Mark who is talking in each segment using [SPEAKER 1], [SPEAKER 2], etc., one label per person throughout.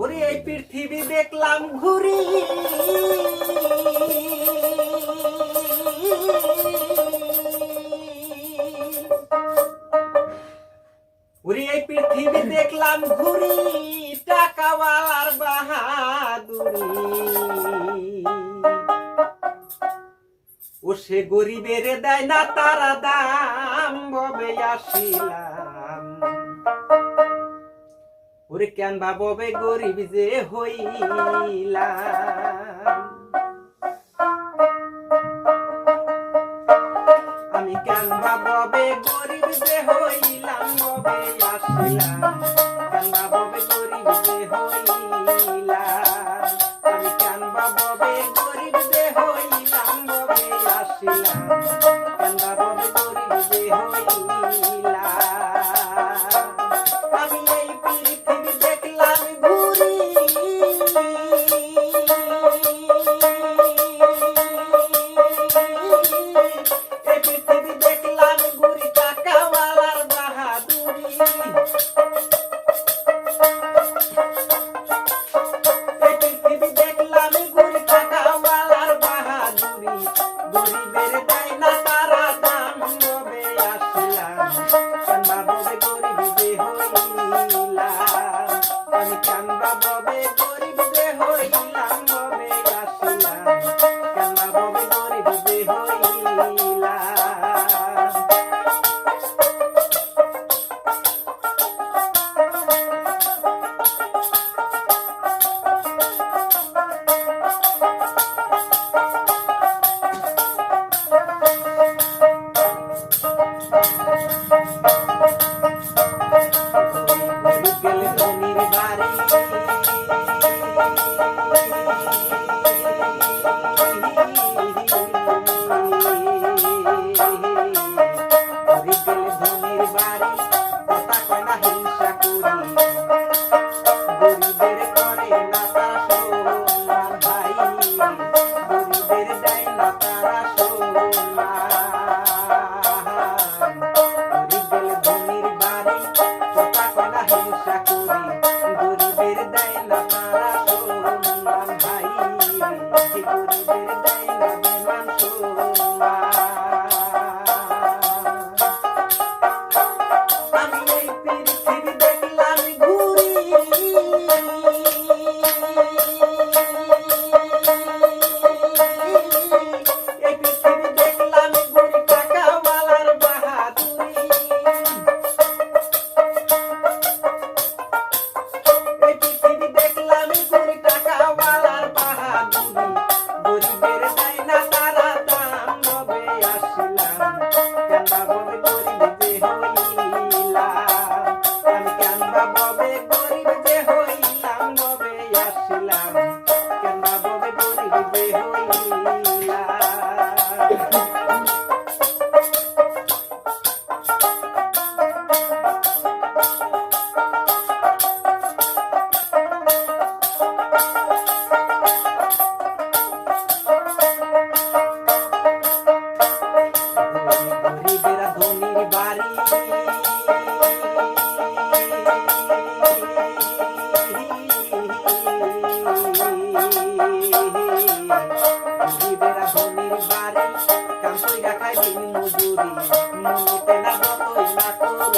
[SPEAKER 1] ওরে এই পৃথিবী দেখলাম ঘুরি। ওরে এই পৃথিবী দেখলাম ঘুরি, টাকাওয়ালার বাহাদুরি। ও সে গরিবের দেয় না, তারা দাম ববে আসিলাম। ওরে কেন ভাববে গরিব যে হইলা আমি কেন ভাববে গরিব যে হইলাম? ববে আসিলাম। কেন ভাববে গরিব যে হইলাম? আমি তবে গরিব যে হইলাম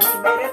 [SPEAKER 1] వచ్చిందిరా